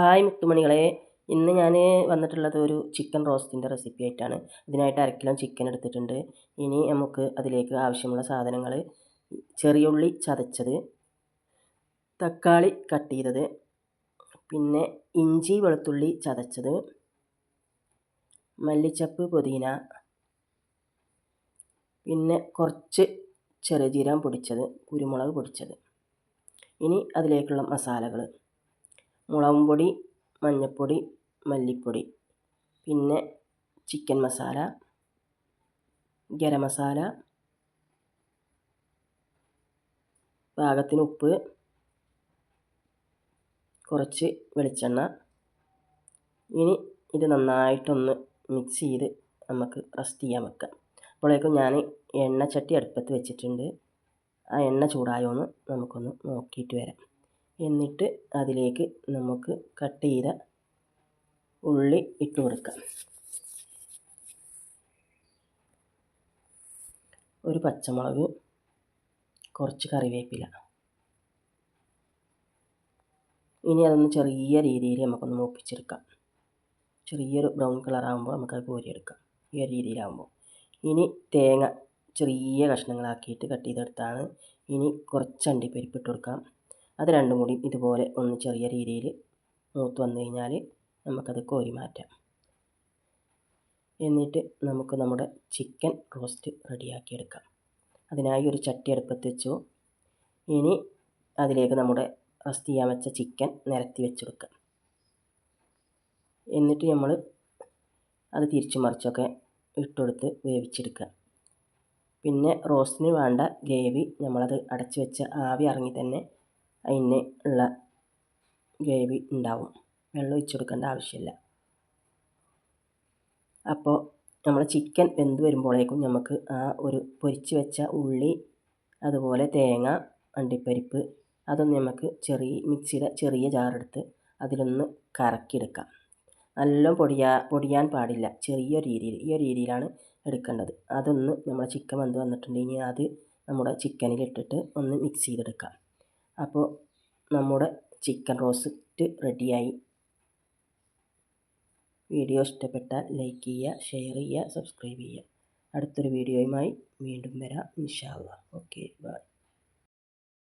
Hi മുത്തുമണികളെ. ഇന്ന് ഞാൻ വന്നിട്ടുള്ളത് ഒരു ചിക്കൻ റോസ്റ്റിന്റെ റെസിപ്പി ആയിട്ടാണ്. ഇതിനായിട്ട് അര കിലോ ചിക്കൻ എടുത്തിട്ടുണ്ട്. ഇനി നമുക്ക് അതിലേക്ക് ആവശ്യമുള്ള സാധനങ്ങൾ ചെറിയ ഉള്ളി ചതച്ചത്. തക്കാളി കട്ട് ചെയ്തത്. പിന്നെ ഇഞ്ചി വെളുത്തുള്ളി ചതച്ചത്. മല്ലിച്ചപ്പ് പുതിന. പിന്നെ കുറച്ച് ചെറുജീരം പൊടിച്ചത്. കുരുമുളക് പൊടിച്ചത്. ഇനി അതിലേക്കുള്ള മസാലകൾ മുളകും പൊടി മഞ്ഞൾപ്പൊടി മല്ലിപ്പൊടി പിന്നെ ചിക്കൻ മസാല ഗരം മസാല പാകത്തിന് ഉപ്പ് കുറച്ച് വെളിച്ചെണ്ണ. ഇനി ഇത് നന്നായിട്ടൊന്ന് മിക്സ് ചെയ്ത് നമുക്ക് റസ്റ്റ് ചെയ്യാൻ വെക്കാം. അപ്പോഴേക്കും ഞാൻ എണ്ണ ചട്ടി അടുപ്പത്ത് വെച്ചിട്ടുണ്ട്. ആ എണ്ണ ചൂടായോ എന്ന് നമുക്കൊന്ന് നോക്കിയിട്ട് വരാം. എന്നിട്ട് അതിലേക്ക് നമുക്ക് കട്ട് ചെയ്ത ഉള്ളി ഇട്ട് കൊടുക്കാം. ഒരു പച്ചമുളക് കുറച്ച് കറിവേപ്പില. ഇനി അതൊന്ന് ചെറിയ രീതിയിൽ നമുക്കൊന്ന് മൂപ്പിച്ചെടുക്കാം. ചെറിയൊരു ബ്രൗൺ കളറാകുമ്പോൾ നമുക്കത് കോരിയെടുക്കാം. ഈ ഒരു രീതിയിലാകുമ്പോൾ ഇനി തേങ്ങ ചെറിയ കഷ്ണങ്ങളാക്കിയിട്ട് കട്ട് ചെയ്തെടുത്താണ്. ഇനി കുറച്ച് അണ്ടിപ്പരിപ്പ് ഇട്ട് കൊടുക്കാം. അത് രണ്ടും കൂടി ഇതുപോലെ ഒന്ന് ചെറിയ രീതിയിൽ മൂത്ത് വന്നു കഴിഞ്ഞാൽ നമുക്കത് കോരി മാറ്റാം. എന്നിട്ട് നമുക്ക് നമ്മുടെ ചിക്കൻ റോസ്റ്റ് റെഡിയാക്കിയെടുക്കാം അതിനായി ഒരു ചട്ടി അടുപ്പത്ത് വെച്ചു. ഇനി അതിലേക്ക് നമ്മുടെ റസ്റ്റ് ചെയ്യാൻ വെച്ച ചിക്കൻ നിരത്തി വെച്ചെടുക്കാം എന്നിട്ട് നമ്മൾ അത് തിരിച്ചു മറിച്ചൊക്കെ ഇട്ടുകൊടുത്ത് വേവിച്ചെടുക്കുക. പിന്നെ റോസ്റ്റിന് വേണ്ട ഗ്രേവി നമ്മളത് അടച്ചു വെച്ച ആവി ഇറങ്ങി തന്നെ അതിന് ഉള്ള ഗ്രേവി ഉണ്ടാവും. വെള്ളം ഒഴിച്ച് കൊടുക്കേണ്ട ആവശ്യമില്ല. അപ്പോൾ നമ്മൾ ചിക്കൻ വെന്ത് വരുമ്പോഴേക്കും നമുക്ക് ആ ഒരു പൊരിച്ച് വെച്ച ഉള്ളി അതുപോലെ തേങ്ങ അണ്ടിപ്പരിപ്പ് അതൊന്ന് നമുക്ക് ചെറിയ മിക്സിയുടെ ചെറിയ ജാറെടുത്ത് അതിലൊന്ന് കറക്കിയെടുക്കാം. നല്ല പൊടിയാ പൊടിയാൻ പാടില്ല. ചെറിയ രീതിയിൽ ഈ ഒരു രീതിയിലാണ് എടുക്കേണ്ടത്. അതൊന്ന് നമ്മൾ ചിക്കൻ വെന്ത് വന്നിട്ടുണ്ടെങ്കിൽ അത് നമ്മുടെ ചിക്കനിലിട്ടിട്ട് ഒന്ന് മിക്സ് ചെയ്തെടുക്കാം. അപ്പോൾ നമ്മുടെ ചിക്കൻ റോസ്റ്റ് റെഡിയായി. വീഡിയോ ഇഷ്ടപ്പെട്ടാൽ ലൈക്ക് ചെയ്യുക ഷെയർ ചെയ്യുക സബ്സ്ക്രൈബ് ചെയ്യുക. അടുത്തൊരു വീഡിയോയുമായി വീണ്ടും വരാം ഇൻഷാ അള്ളാ ഓക്കെ ബൈ.